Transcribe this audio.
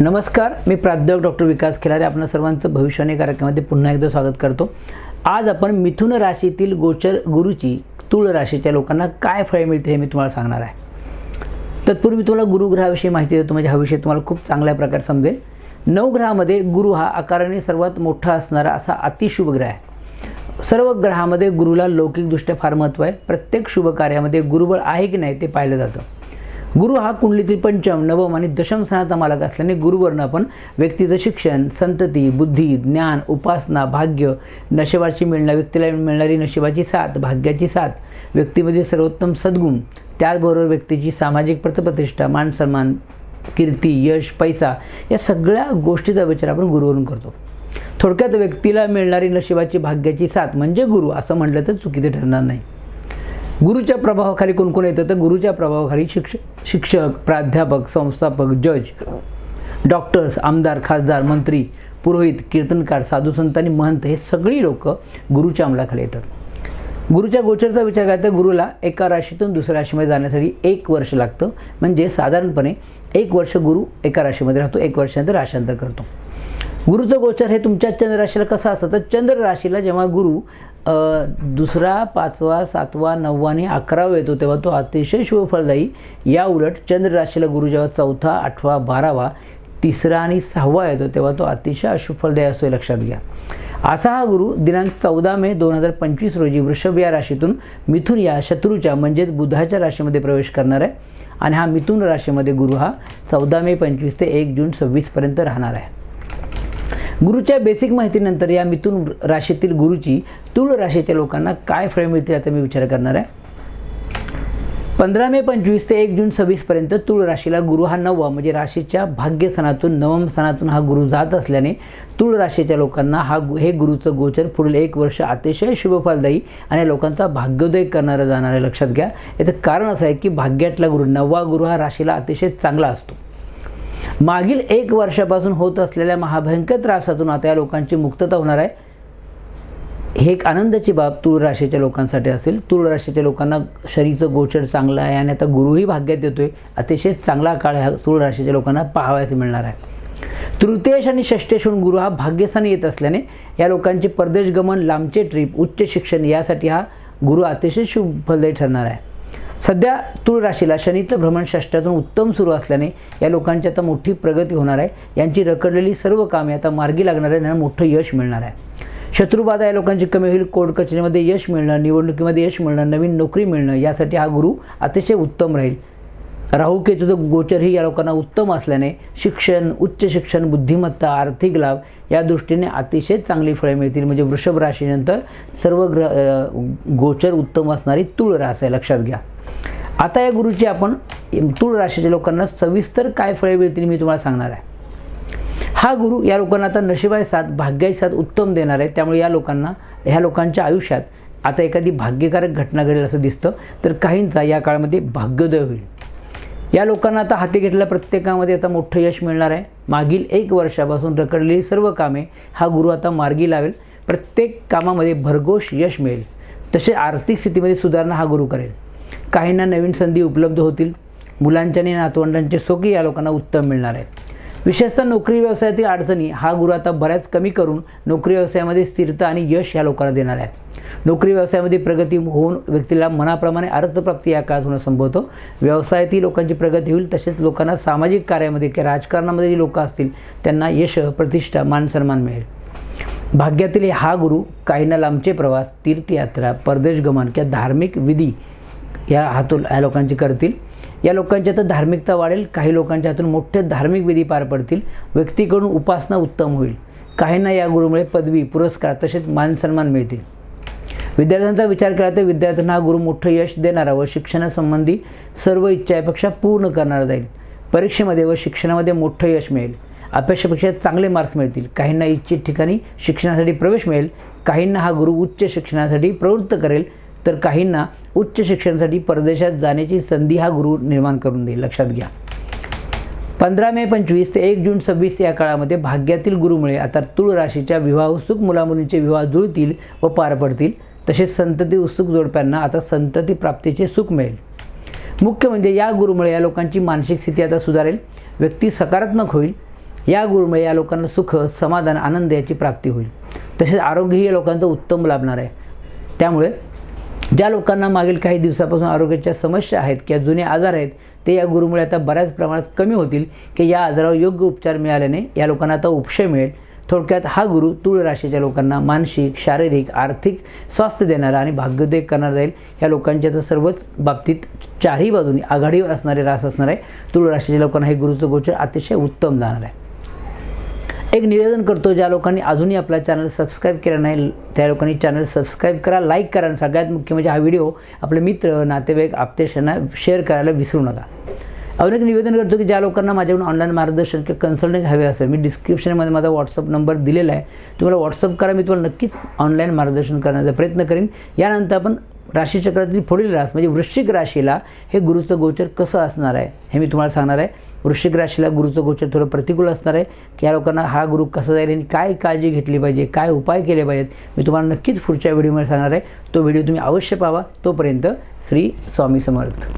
नमस्कार मी प्राध्यापक डॉक्टर विकास खिलारे. आपल्या सर्वांचं भविष्याने कार्यक्रमामध्ये पुन्हा एकदा स्वागत करतो. आज आपण मिथुन राशीतील गोचर गुरुची तुळ राशीच्या लोकांना काय फळे मिळते हे मी तुम्हाला सांगणार आहे. तत्पूर्वी मी तुम्हाला गुरुग्रहाविषयी माहिती देतो म्हणजे हा विषय तुम्हाला खूप चांगल्या प्रकारे समजेल. नवग्रहामध्ये गुरु हा आकाराने सर्वात मोठा असणारा असा अतिशुभ ग्रह आहे. सर्व ग्रहामध्ये गुरुला लौकिकदृष्ट्या फार महत्त्व आहे. प्रत्येक शुभ कार्यामध्ये गुरुबळ आहे की नाही ते पाहिलं जातं. गुरु हा कुंडलीतील पंचम नवम आणि दशम स्थानाचा मालक असल्याने गुरुवर्ण आपण व्यक्तीचं शिक्षण संतती बुद्धी ज्ञान उपासना भाग्य नशिबाची मिळणार व्यक्तीला मिळणारी नशिबाची साथ भाग्याची साथ व्यक्तीमध्ये सर्वोत्तम सद्गुण त्याचबरोबर व्यक्तीची सामाजिक प्रतिप्रतिष्ठा मान सन्मान कीर्ती यश पैसा या सगळ्या गोष्टीचा विचार आपण गुरुवरून करतो. थोडक्यात व्यक्तीला मिळणारी नशिबाची भाग्याची साथ म्हणजे गुरु असं म्हटलं तर चुकीचं ठरणार नाही. गुरुच्या प्रभावाखाली कोण कोण येतं? तर गुरुच्या प्रभावाखाली शिक्षक शिक्षक प्राध्यापक संस्थापक जज डॉक्टर्स आमदार खासदार मंत्री पुरोहित कीर्तनकार साधू संत आणि महंत हे सगळी लोक गुरुच्या अंमलाखाली येतात. गुरुच्या गोचरचा विचार केला तर गुरुला एका राशीतून दुसऱ्या राशीमध्ये जाण्यासाठी एक वर्ष लागतं. म्हणजे साधारणपणे एक वर्ष गुरु एका राशीमध्ये राहतो एक वर्षानंतर राशांतर करतो. गुरुचं गोचर हे तुमच्या चंद्र राशीला कसं असतं? तर चंद्र राशीला जेव्हा गुरु दुसरा पाचवा सातवा नववा आणि अकरावा येतो तेव्हा तो अतिशय शुभफलदायी. या उलट चंद्र राशीला गुरु जेव्हा चौथा आठवा बारावा तिसरा आणि सहावा येतो तेव्हा तो अतिशय अशुभफलदायी असतो लक्षात घ्या. असा हा गुरु दिनांक चौदा मे दोन हजार पंचवीस रोजी वृषभ या राशीतून मिथुन या शत्रूच्या म्हणजेच बुधाच्या राशीमध्ये प्रवेश करणार आहे. आणि हा मिथुन राशीमध्ये गुरु हा चौदा मे पंचवीस ते एक जून सव्वीसपर्यंत राहणार आहे. गुरुच्या बेसिक माहितीनंतर या मिथून राशीतील गुरुची तुळ राशीच्या लोकांना काय फळ मिळतील आता मी विचार करणार आहे. पंधरा मे पंचवीस ते एक जून सव्वीसपर्यंत तुळ राशीला गुरु हा नववा म्हणजे राशीच्या भाग्यस्थानातून नवम स्थानातून हा गुरु जात असल्याने तुळ राशीच्या लोकांना हा गु- हे गुरुचं गोचर पुढील एक वर्ष अतिशय शुभफलदायी आणि या लोकांचा भाग्योदय करणारं जाणारे लक्षात घ्या. याचं कारण असं आहे की भाग्यातला गुरु नववा गुरु हा राशीला अतिशय चांगला असतो. मागील एक वर्षापासून होत असलेल्या महाभयंकर त्रासातून आता या लोकांची मुक्तता होणार आहे. हे एक आनंदाची बाब तुळ राशीच्या लोकांसाठी असेल. तुळ राशीच्या लोकांना शरीरचं गोचर चांगलं आहे आणि आता गुरुही भाग्यात देतोय अतिशय चांगला काळ ह्या तुळ राशीच्या लोकांना पाहावयास मिळणार आहे. तृतीयश आणि षष्टेशून गुरु हा भाग्यस्थानी येत असल्याने या लोकांचे परदेश गमन लांबचे ट्रिप उच्च शिक्षण यासाठी हा गुरु अतिशय शुभ फलदायी ठरणार आहे. सध्या तुळ राशीला शनीचं भ्रमण उत्तम सुरू असल्याने या लोकांची आता मोठी प्रगती होणार आहे. यांची रखडलेली सर्व कामे आता मार्गी लागणार आहे त्यांना मोठं यश मिळणार आहे. शत्रुबाधा या लोकांची कमी होईल कोर्ट कचेरीमध्ये यश मिळणं निवडणुकीमध्ये यश मिळणं नवीन नोकरी मिळणं यासाठी हा गुरु अतिशय उत्तम राहील. राहू केतूचं गोचरही या लोकांना उत्तम असल्याने शिक्षण उच्च शिक्षण बुद्धिमत्ता आर्थिक लाभ या दृष्टीने अतिशय चांगली फळे मिळतील. म्हणजे वृषभ राशीनंतर सर्व ग्रह गोचर उत्तम असणारी तुळ रास आहे. लक्षात घ्या. आता या गुरुची आपण तुळ राशीच्या लोकांना सविस्तर काय फळे मिळतील मी तुम्हाला सांगणार आहे. हा गुरु या लोकांना आता नशिबाई साथ भाग्याची साथ उत्तम देणार आहे. त्यामुळे या लोकांना ह्या लोकांच्या आयुष्यात आता एखादी भाग्यकारक घटना घडेल असं दिसतं तर काहींचा या काळामध्ये भाग्योदय होईल. या लोकांना आता हाती घेतलेल्या प्रत्येकामध्ये आता मोठं यश मिळणार आहे. मागील एक वर्षापासून रखडलेली सर्व कामे हा गुरु आता मार्गी लावेल. प्रत्येक कामामध्ये भरघोष यश मिळेल. तसे आर्थिक स्थितीमध्ये सुधारणा हा गुरु करेल. काहींना नवीन संधी उपलब्ध होतील. मुलांच्या आणि नातवंडांचे सोखी या लोकांना उत्तम मिळणार आहे विशेषतः नोकरी व्यवसायातील अडचणी हा गुरु आता बऱ्याच कमी करून नोकरी व्यवसायामध्ये स्थिरता आणि यश या लोकांना देणार आहे. नोकरी व्यवसायामध्ये प्रगती होऊन व्यक्तीला मनाप्रमाणे अर्थप्राप्ती या काळात होणं संभवतो. व्यवसायातील लोकांची प्रगती होईल तसेच लोकांना सामाजिक कार्यामध्ये किंवा राजकारणामध्ये जी लोकं असतील त्यांना यश प्रतिष्ठा मानसन्मान मिळेल. भाग्यातील हा गुरु काहींना लांबचे प्रवास तीर्थयात्रा परदेश गमन किंवा धार्मिक विधी या हातून या लोकांची करतील. या लोकांच्या तर धार्मिकता वाढेल. काही लोकांच्या हातून मोठे धार्मिक विधी पार पडतील. व्यक्तीकडून उपासना उत्तम होईल. काहींना या गुरुमुळे पदवी पुरस्कार तसेच मान सन्मान मिळतील. विद्यार्थ्यांचा विचार केला तर विद्यार्थ्यांना हा गुरु मोठं यश देणारा व शिक्षणासंबंधी सर्व इच्छापेक्षा पूर्ण करणारा जाईल. परीक्षेमध्ये व शिक्षणामध्ये मोठं यश मिळेल. अपेक्षेपेक्षा चांगले मार्क्स मिळतील. काहींना इच्छित ठिकाणी शिक्षणासाठी प्रवेश मिळेल. काहींना हा गुरु उच्च शिक्षणासाठी प्रवृत्त करेल. तर काहींना उच्च शिक्षणासाठी परदेशात जाण्याची संधी हा गुरु निर्माण करून देईल लक्षात घ्या. पंधरा मे पंचवीस ते एक जून सव्वीस या काळामध्ये भाग्यातील गुरुमुळे आता तुळ राशीच्या विवाह उत्सुक मुलामुलींचे विवाह जुळतील व पार पडतील. तसेच संतती उत्सुक जोडप्यांना आता संतती प्राप्तीचे सुख मिळेल. मुख्य म्हणजे या गुरुमुळे या लोकांची मानसिक स्थिती आता सुधारेल व्यक्ती सकारात्मक होईल. या गुरुमुळे या लोकांना सुख समाधान आनंद याची प्राप्ती होईल. तसेच आरोग्यही या लोकांचं उत्तम लाभणार आहे. त्यामुळे ज्या लोकांना मागील काही दिवसापासून आरोग्याच्या समस्या आहेत किंवा जुने आजार आहेत ते या गुरुमुळे आता बऱ्याच प्रमाणात कमी होतील की या आजारावर योग्य उपचार मिळाल्याने या लोकांना आता उपशय मिळेल. थोडक्यात हा गुरु तुळ राशीच्या लोकांना मानसिक शारीरिक आर्थिक स्वास्थ्य देणारा आणि भाग्योदय करणारा जाईल. या लोकांच्या तर सर्वच बाबतीत चारही बाजूनी आघाडीवर असणारे रास असणार आहे तुळ राशीच्या लोकांना हे गुरुचं गोचर अतिशय उत्तम जाणार आहे. एक निवेदन करतो ज्या लोकांनी अजूनही आपला चॅनल सबस्क्राईब केला नाही त्या लोकांनी चॅनल सबस्क्राईब करा लाईक करा. आणि सगळ्यात मुख्य म्हणजे हा व्हिडिओ आपले मित्र नातेवाईक आपतेशांना शेअर करायला विसरू नका. अजून एक निवेदन करतो की ज्या लोकांना माझ्याकडून ऑनलाईन मार्गदर्शन किंवा कन्सल्टिंग हवे असेल मी डिस्क्रिप्शनमध्ये माझा व्हॉट्सअप नंबर दिलेला आहे. तुम्हाला व्हॉट्सअप करा मी तुम्हाला नक्कीच ऑनलाईन मार्गदर्शन करण्याचा प्रयत्न करेन. यानंतर आपण राशीचक्रातील पुढील रास म्हणजे वृश्चिक राशीला हे गुरुचं गोचर कसं असणार आहे? हे मी तुम्हाला सांगणार आहे. वृश्चिक राशीला गुरुचं गोचर थोडं प्रतिकूल असणार आहे की या लोकांना हा गुरु कसा जाईल आणि काय काळजी घेतली पाहिजे काय उपाय केले पाहिजेत मी तुम्हाला नक्कीच पुढच्या व्हिडिओमध्ये सांगणार आहे. तो व्हिडिओ तुम्ही अवश्य पाहा. तोपर्यंत श्री स्वामी समर्थ.